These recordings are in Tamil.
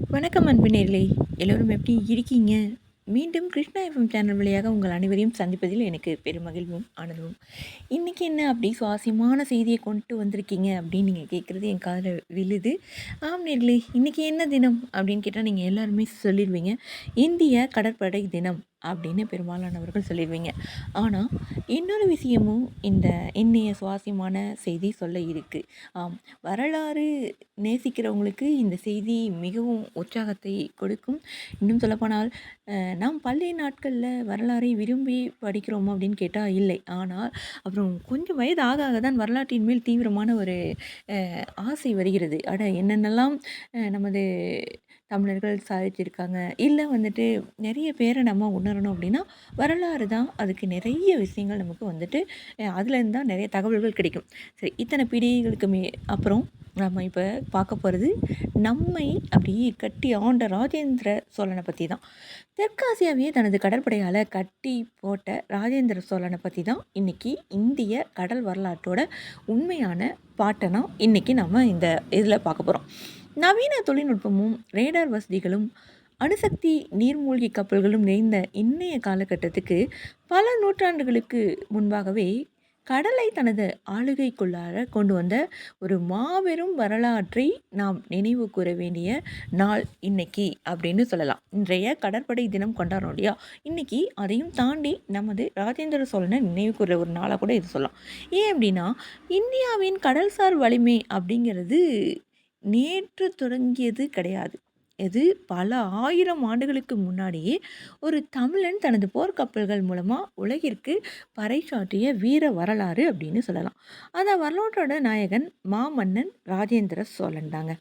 வணக்கம் அன்பு நேர்லே எல்லோரும் எப்படி இருக்கீங்க? மீண்டும் கிருஷ்ணா எஃப்எம் சேனல் வழியாக உங்கள் அனைவரையும் சந்திப்பதில் எனக்கு பெருமகிழ்வும் ஆனந்தமும். இன்றைக்கி என்ன அப்படி சுவாரஸ்யமான செய்தியை கொண்டு வந்திருக்கீங்க அப்படின்னு நீங்கள் கேட்குறது என் காதில் விழுது. ஆம் நேர்களே இன்றைக்கி என்ன தினம் அப்படின்னு கேட்டால் நீங்கள் எல்லாருமே சொல்லிடுவீங்க. இந்திய கடற்படை தினம். அப்படின்னு பெரும்பாலானவர்கள் சொல்லிடுவீங்க. ஆனால் இன்னொரு விஷயமும் இந்த இன்னைய சுவாரஸ்யமான செய்தி சொல்ல இருக்குது ஆம் வரலாறு நேசிக்கிறவங்களுக்கு இந்த செய்தி மிகவும் உற்சாகத்தை கொடுக்கும். இன்னும் சொல்லப்போனால் நாம் பள்ளி நாட்களில் வரலாறை விரும்பி படிக்கிறோம் அப்படின்னு கேட்டால் இல்லை. ஆனால் அப்புறம் கொஞ்சம் வயது ஆக ஆக தான் வரலாற்றின் மேல் தீவிரமான ஒரு ஆசை வருகிறது. அட என்னென்னலாம் நமது தமிழர்கள் சாதிச்சிருக்காங்க. இல்லை வந்துட்டு நிறைய பேரை நம்ம உணரணும் அப்படின்னா வரலாறு தான் அதுக்கு நிறைய விஷயங்கள் நமக்கு வந்துட்டு அதுலேருந்து தான் நிறைய தகவல்கள் கிடைக்கும். சரி இத்தனை பீடிகைகளுக்கு மே அப்புறம் நம்ம இப்போ பார்க்க போகிறது நம்மை அப்படியே கட்டி ஆண்ட ராஜேந்திர சோழனை பற்றி தான். தெற்காசியாவையே தனது கடற்படையால் கட்டி போட்ட ராஜேந்திர சோழனை பற்றி தான் இன்றைக்கி இந்திய கடல் வரலாற்றோட உண்மையான பாட்டனா இன்றைக்கி நம்ம இந்த இதில் பார்க்க போகிறோம் நவீன தொழில்நுட்பமும் ரேடார் வசதிகளும் அணுசக்தி நீர்மூழ்கி கப்பல்களும் நிறைந்த இன்றைய காலகட்டத்துக்கு பல நூற்றாண்டுகளுக்கு முன்பாகவே கடலை தனது ஆளுகைக்குள்ளார கொண்டு வந்த ஒரு மாபெரும் வரலாற்றை நாம் நினைவு கூற வேண்டிய நாள் இன்னைக்கு அப்படின்னு சொல்லலாம். இன்றைய கடற்படை தினம் கொண்டாடுறோம் இல்லையா? இன்னைக்கு அதையும் தாண்டி நமது ராஜேந்திர சோழனை நினைவு கூற ஒரு நாளாக கூட இது சொல்லலாம். ஏன் அப்படின்னா இந்தியாவின் கடல்சார் வலிமை அப்படிங்கிறது நேற்று தொடங்கியது கிடையாது. இது பல ஆயிரம் ஆண்டுகளுக்கு முன்னாடியே ஒரு தமிழன் தனது போர்க்கப்பல்கள் மூலமாக உலகிற்கு பறைசாற்றிய வீர வரலாறு அப்படின்னு சொல்லலாம். அந்த வரலாற்றோட நாயகன் மாமன்னன் ராஜேந்திர சோழன் தாங்க.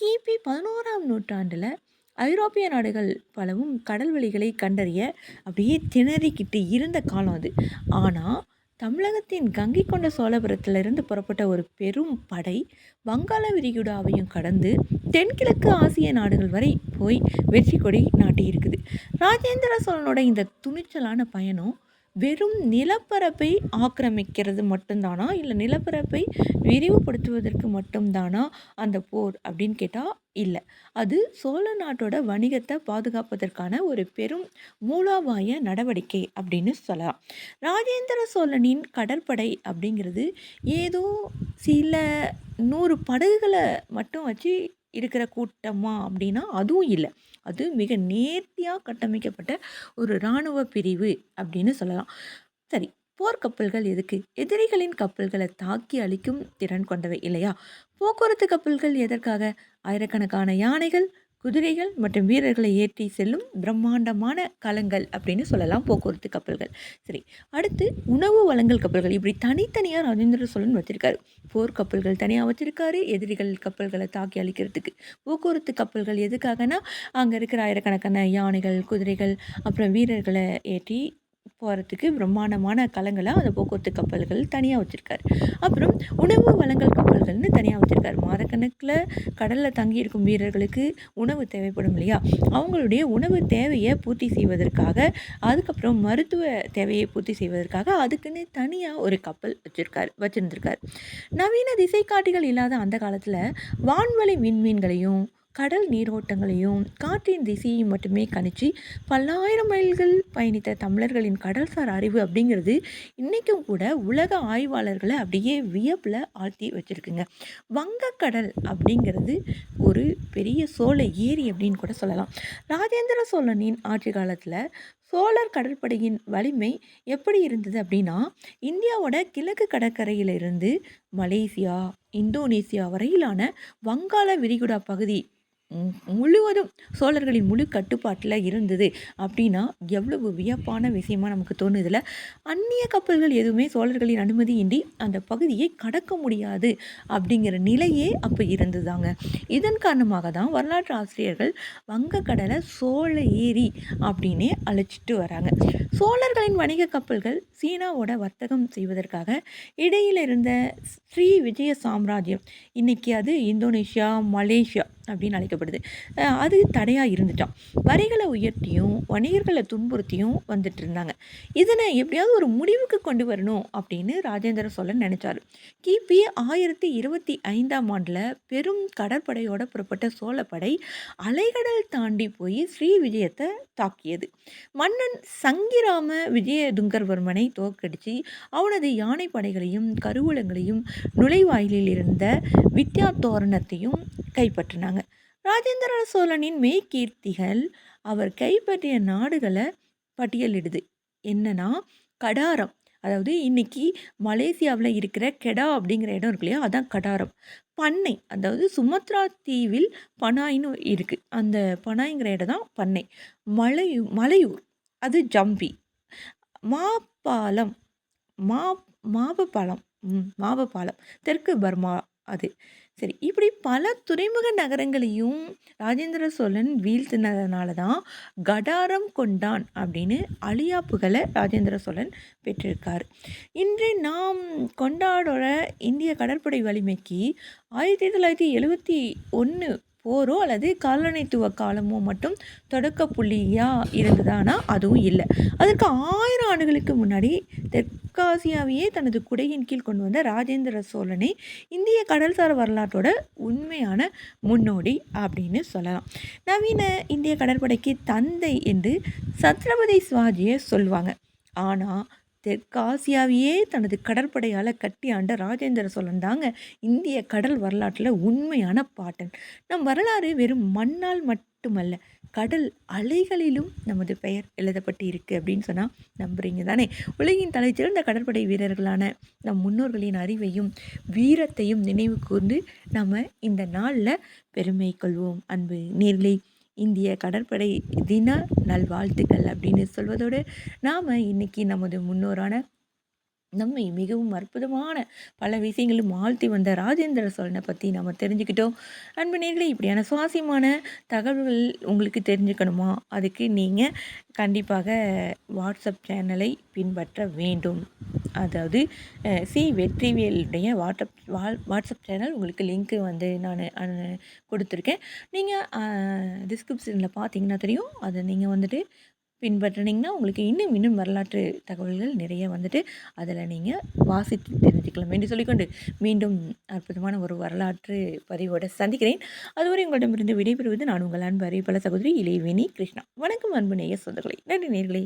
கிபி பதினோராம் நூற்றாண்டில் ஐரோப்பிய நாடுகள் பலவும் கடல் வழிகளை கண்டறிய அப்படியே திணறிக்கிட்டு இருந்த காலம் அது. ஆனால் தமிழகத்தின் கங்கை கொண்ட சோழபுரத்திலிருந்து புறப்பட்ட ஒரு பெரும் படை வங்காள விரிகுடாவையும் கடந்து தென்கிழக்கு ஆசிய நாடுகள் வரை போய் வெற்றி கொடி நாட்டியிருக்குது. ராஜேந்திர சோழனோட இந்த துணிச்சலான பயணம் வெறும் நிலப்பரப்பை ஆக்கிரமிக்கிறது மட்டும்தானா? இல்லை நிலப்பரப்பை விரிவுபடுத்துவதற்கு மட்டும்தானா அந்த போர் அப்படின்னு கேட்டால் இல்லை. அது சோழ நாட்டோட வணிகத்தை பாதுகாப்பதற்கான ஒரு பெரும் மூலாபாய நடவடிக்கை அப்படின்னு சொல்லலாம். ராஜேந்திர சோழனின் கடற்படை அப்படிங்கிறது ஏதோ சில நூறு படகுகளை மட்டும் வச்சு இருக்கிற கூட்டமா அப்படின்னா அதுவும் இல்லை. அது மிக நேர்த்தியாக கட்டமைக்கப்பட்ட ஒரு இராணுவ பிரிவு அப்படின்னு சொல்லலாம். சரி போர்க்கப்பல்கள் எதுக்கு? எதிரிகளின் கப்பல்களை தாக்கி அழிக்கும் திறன் கொண்டவை இல்லையா? போக்குவரத்து கப்பல்கள் எதற்காக? ஆயிரக்கணக்கான யானைகள் குதிரைகள் மற்றும் வீரர்களை ஏற்றி செல்லும் பிரம்மாண்டமான கலங்கள் அப்படின்னு சொல்லலாம் போக்குவரத்து கப்பல்கள். சரி அடுத்து உணவு வழங்கல் கப்பல்கள். இப்படி தனித்தனியாக ராஜேந்திர சோழன் வச்சிருக்காரு. போர் கப்பல்கள் தனியாக வச்சிருக்காரு எதிரிகள் கப்பல்களை தாக்கி அழிக்கிறதுக்கு. போக்குவரத்து கப்பல்கள் எதுக்காகனா அங்கே இருக்கிற ஆயிரக்கணக்கான யானைகள் குதிரைகள் அப்புறம் வீரர்களை ஏற்றி போகிறதுக்கு பிரம்மாண்டமான கலங்களாக அந்த போக்குவரத்து கப்பல்கள் தனியாக வச்சுருக்காரு. அப்புறம் உணவு வழங்கல் கப்பல்கள்னு தனியாக வச்சுருக்காரு. மாதக்கணக்கில் கடலில் தங்கியிருக்கும் வீரர்களுக்கு உணவு தேவைப்படும் இல்லையா? அவங்களுடைய உணவு தேவையை பூர்த்தி செய்வதற்காக அதுக்கப்புறம் மருத்துவ தேவையை பூர்த்தி செய்வதற்காக அதுக்குன்னு தனியாக ஒரு கப்பல் வச்சுருக்காரு வச்சுருந்துருக்காரு. நவீன திசைக்காட்டிகள் இல்லாத அந்த காலத்தில் வான்வழி விண்மீன்களையும் கடல் நீரோட்டங்களையும் காற்றின் திசையையும் மட்டுமே கணிச்சு பல்லாயிரம் மைல்கள் பயணித்த தமிழர்களின் கடல்சார் அறிவு அப்படிங்கிறது இன்றைக்கும் கூட உலக ஆய்வாளர்களை அப்படியே வியப்பில் ஆழ்த்தி வச்சுருக்குங்க. வங்கக்கடல் அப்படிங்கிறது ஒரு பெரிய சோழ ஏரி அப்படின்னு கூட சொல்லலாம். ராஜேந்திர சோழனின் ஆட்சி காலத்தில் சோழர் கடற்படையின் வலிமை எப்படி இருந்தது அப்படின்னா இந்தியாவோட கிழக்கு கடற்கரையிலிருந்து மலேசியா இந்தோனேசியா வரையிலான வங்காள விரிகுடா பகுதி முழுவதும் சோழர்களின் முழு கட்டுப்பாட்டில் இருந்தது. அப்படின்னா எவ்வளவு வியப்பான விஷயமா நமக்கு தோணுதில்ல அந்நிய கப்பல்கள் எதுவுமே சோழர்களின் அனுமதியின்றி அந்த பகுதியை கடக்க முடியாது அப்படிங்கிற நிலையே அப்போ இருந்ததாங்க. இதன் காரணமாக தான் வரலாற்று ஆசிரியர்கள் வங்கக்கடலை சோழ ஏரி அப்படின்னே அழைச்சிட்டு வராங்க. சோழர்களின் வணிக கப்பல்கள் சீனாவோட வர்த்தகம் செய்வதற்காக இடையில் இருந்த ஸ்ரீ விஜய சாம்ராஜ்யம். இன்னைக்கு அது இந்தோனேஷியா மலேசியா அப்படின்னு அழைக்கப்படுது. அது தடையாக இருந்துட்டான் வரிகளை உயர்த்தியும் வணிகர்களை துன்புறுத்தியும் வந்துட்டு இருந்தாங்க. இதனை எப்படியாவது ஒரு முடிவுக்கு கொண்டு வரணும் அப்படின்னு ராஜேந்திர சோழன் நினைச்சாரு. கிபி ஆயிரத்தி இருபத்தி ஐந்தாம் ஆண்டில் பெரும் கடற்படையோட புறப்பட்ட சோழப்படை அலைகடல் தாண்டி போய் ஸ்ரீ விஜயத்தை தாக்கியது. மன்னன் சங்கிராம விஜயதுங்கர்வர்மனை தோற்கடித்து அவனது யானை படைகளையும் கருவூலங்களையும் நுழைவாயிலில் இருந்த வித்யா தோரணத்தையும் கைப்பற்றினாங்க. ராஜேந்திர சோழனின் மெய்கீர்த்திகள் அவர் கைப்பற்றிய நாடுகளை பட்டியலிடுது. என்னன்னா கடாரம். அதாவது இன்னைக்கு மலேசியாவில் இருக்கிற கெடா அப்படிங்கிற இடம் இருக்கு இல்லையா? அதான் கடாரம். பண்ணை. அதாவது சுமத்ரா தீவில் பனாயின்னு இருக்குது அந்த பனாய்ங்கிற இடம் தான் பண்ணை. மலையூர் மலையூர். அது ஜம்பி. மாப்பாலம். மா மாவப்பாலம். ம் மாவப்பாலம். தெற்கு பர்மா அது. சரி இப்படி பல துறைமுக நகரங்களையும் ராஜேந்திர சோழன் வீழ்த்தினதுனால தான் கடாரம் கொண்டான் அப்படின்னு அழியாப்புகளை ராஜேந்திர சோழன் பெற்றிருக்கார். இன்று நாம் கொண்டாடுற இந்திய கடற்படை வலிமைக்கு ஆயிரத்தி தொள்ளாயிரத்தி எழுபத்தி ஒன்று போரோ அல்லது காலனித்துவ காலமோ மட்டும் தொடக்க புள்ளியாக இருந்ததானா? அதுவும் இல்லை. அதற்கு ஆயிரம் ஆண்டுகளுக்கு முன்னாடி தெற்காசியாவையே தனது குடையின் கீழ் கொண்டு வந்த ராஜேந்திர சோழனை இந்திய கடல்சார் வரலாற்றோட உண்மையான முன்னோடி அப்படின்னு சொல்லலாம். நவீன இந்திய கடற்படைக்கு தந்தை என்று சத்ரபதி சிவாஜியை சொல்லுவாங்க ஆனால் தெற்காசியாவையே தனது கடற்படையால் கட்டி ஆண்ட ராஜேந்திர சோழன் தாங்க இந்திய கடல் வரலாற்றில் உண்மையான பாட்டன். நம் வரலாறு வெறும் மண்ணால் மட்டுமல்ல கடல் அலைகளிலும் நமது பெயர் எழுதப்பட்டு இருக்கு அப்படின்னு சொன்னால் நம்புறீங்க தானே? உலகின் தலைச்சிறந்த கடற்படை வீரர்களான நம் முன்னோர்களின் அறிவையும் வீரத்தையும் நினைவு கூர்ந்து நம்ம இந்த நாளில் பெருமை கொள்வோம். அன்பு நேர்களை இந்திய கடற்படை தின நல்வாழ்த்துக்கள் அப்படின்னு சொல்வதோடு நாம் இன்றைக்கி நமது முன்னோரான நம்மை மிகவும் அற்புதமான பல விஷயங்களும் ஆழ்த்தி வந்த ராஜேந்திர சோழனை பற்றி நம்ம தெரிஞ்சுக்கிட்டோம். அன்பு இப்படியான சுவாரஸ்யமான தகவல்கள் உங்களுக்கு தெரிஞ்சுக்கணுமா? அதுக்கு நீங்கள் கண்டிப்பாக வாட்ஸ்அப் சேனலை பின்பற்ற வேண்டும். அதாவது சி வெற்றிவேலுடைய வாட்ஸ்அப் வா- வாட்ஸ்அப் சேனல் உங்களுக்கு லிங்க்கு வந்து நான் கொடுத்துருக்கேன். நீங்கள் டிஸ்கிரிப்ஷனில் பார்த்தீங்கன்னா தெரியும். அதை நீங்கள் வந்துட்டு பின்பற்றினீங்கன்னா உங்களுக்கு இன்னும் இன்னும் வரலாற்று தகவல்கள் நிறைய வந்துட்டு அதில் நீங்கள் வாசித்து தெரிஞ்சுக்கலாம் என்று சொல்லிக்கொண்டு மீண்டும் அற்புதமான ஒரு வரலாற்று பதிவோடு சந்திக்கிறேன். அதுவரை உங்களிடமிருந்து விடைபெறுவது நான் உங்கள் அன்பு அறிவிப்பாளர் சகோதரி இளைவேணி கிருஷ்ணா. வணக்கம் அன்பு நேய சொந்தங்களை. நன்றி நேர்களே